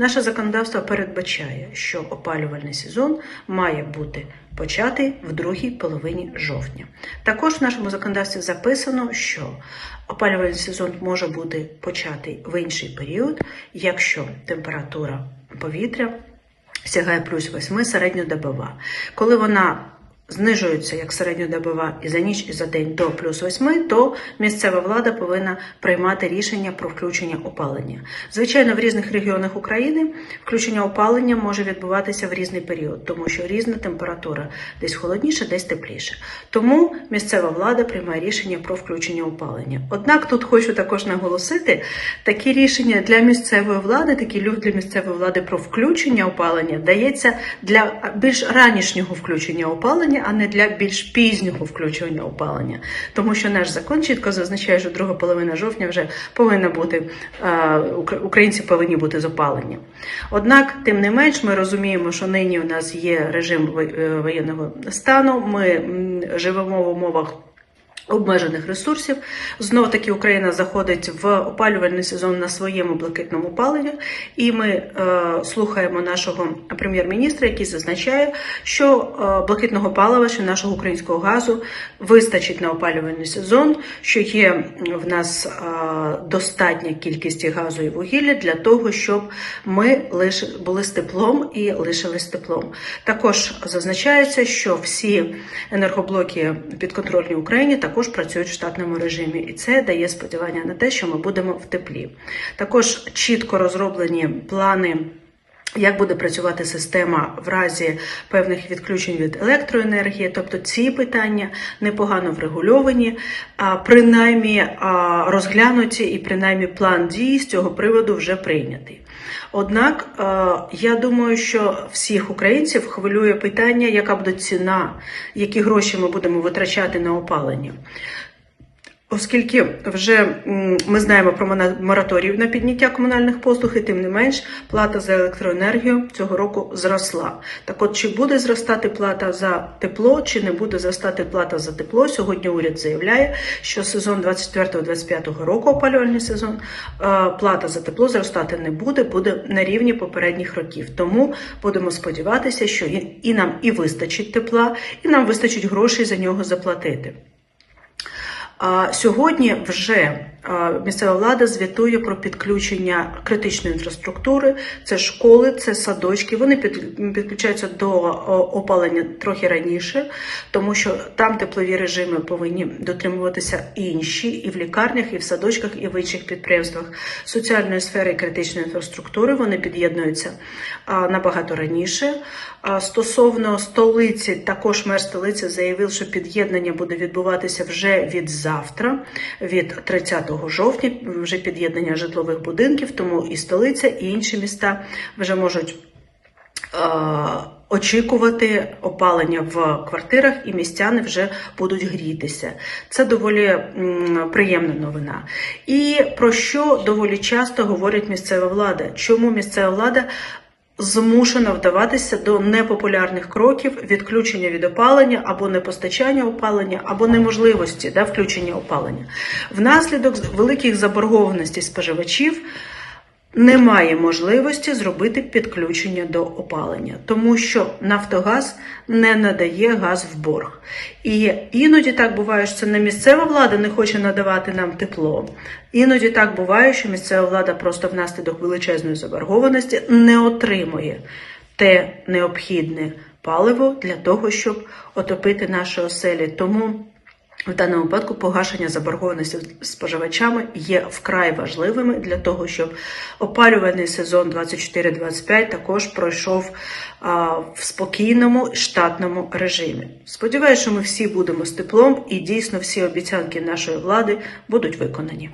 Наше законодавство передбачає, що опалювальний сезон має бути початий в другій половині жовтня. Також в нашому законодавстві записано, що опалювальний сезон може бути початий в інший період, якщо температура повітря сягає плюс 8 середньодобова. Коли вона знижується як середньодобова і за ніч, і за день до плюс 8, то місцева влада повинна приймати рішення про включення опалення. Звичайно, в різних регіонах України включення опалення може відбуватися в різний період, тому що різна температура десь холодніше, десь тепліше. Тому місцева влада приймає рішення про включення опалення. Однак тут хочу також наголосити, такі рішення для місцевої влади, такий люк для місцевої влади про включення опалення дається для більш ранішнього включення опалення, а не для більш пізнього включення опалення. Тому що наш закон чітко зазначає, що друга половина жовтня вже повинна бути е, українці повинні бути з опаленням. Однак, тим не менш, ми розуміємо, що нині у нас є режим е, воєнного стану. Ми живемо в умовах. Обмежених ресурсів знов таки Україна заходить в опалювальний сезон на своєму блакитному паливі, і ми е, слухаємо нашого прем'єр-міністра, який зазначає, що е, блакитного палива, що нашого українського газу вистачить на опалювальний сезон, що є в нас е, достатня кількість газу і вугілля для того, щоб ми лише були з теплом і лишились теплом. Також зазначається, що всі енергоблоки підконтрольні Україні також працюють в штатному режимі, і це дає сподівання на те, що ми будемо в теплі. Також чітко розроблені плани. Як буде працювати система в разі певних відключень від електроенергії? Тобто ці питання непогано врегульовані, принаймні розглянуті, і принаймні план дій з цього приводу вже прийнятий. Однак я думаю, що всіх українців хвилює питання, яка буде ціна, які гроші ми будемо витрачати на опалення. Оскільки вже ми знаємо про мораторій на підняття комунальних послуг, і тим не менш плата за електроенергію цього року зросла. Так от, чи буде зростати плата за тепло, чи не буде зростати плата за тепло? Сьогодні уряд заявляє, що сезон 24-25 року, опалювальний сезон, е, плата за тепло зростати не буде, буде на рівні попередніх років. Тому будемо сподіватися, що і нам і вистачить тепла, і нам вистачить грошей за нього заплатити. А Сьогодні вже місцева влада звітує про підключення критичної інфраструктури. Це школи, це садочки. Вони підключаються до опалення трохи раніше, тому що там теплові режими повинні дотримуватися інші і в лікарнях, і в садочках, і в інших підприємствах соціальної сфери критичної інфраструктури. Вони під'єднуються набагато раніше. Стосовно столиці, також мер столиці заявив, що під'єднання буде відбуватися вже від завтра, від 30 жовтня, вже під'єднання житлових будинків, тому і столиця, і інші міста вже можуть е, очікувати опалення в квартирах, і містяни вже будуть грітися. Це доволі приємна новина. І про що доволі часто говорить місцева влада? Чому місцева влада? Змушена вдаватися до непопулярних кроків відключення від опалення або непостачання опалення, або неможливості да, включення опалення. Внаслідок великих заборгованостей споживачів немає можливості зробити підключення до опалення, тому що Нафтогаз не надає газ в борг. І іноді так буває, що це не місцева влада не хоче надавати нам тепло. Іноді так буває, що місцева влада просто внаслідок величезної заборгованості не отримує те необхідне паливо для того, щоб отопити наші оселі. Тому в даному випадку погашення заборгованості споживачами є вкрай важливими для того, щоб опалювальний сезон 24-25 також пройшов а, в спокійному штатному режимі. Сподіваюся, що ми всі будемо з теплом і дійсно всі обіцянки нашої влади будуть виконані.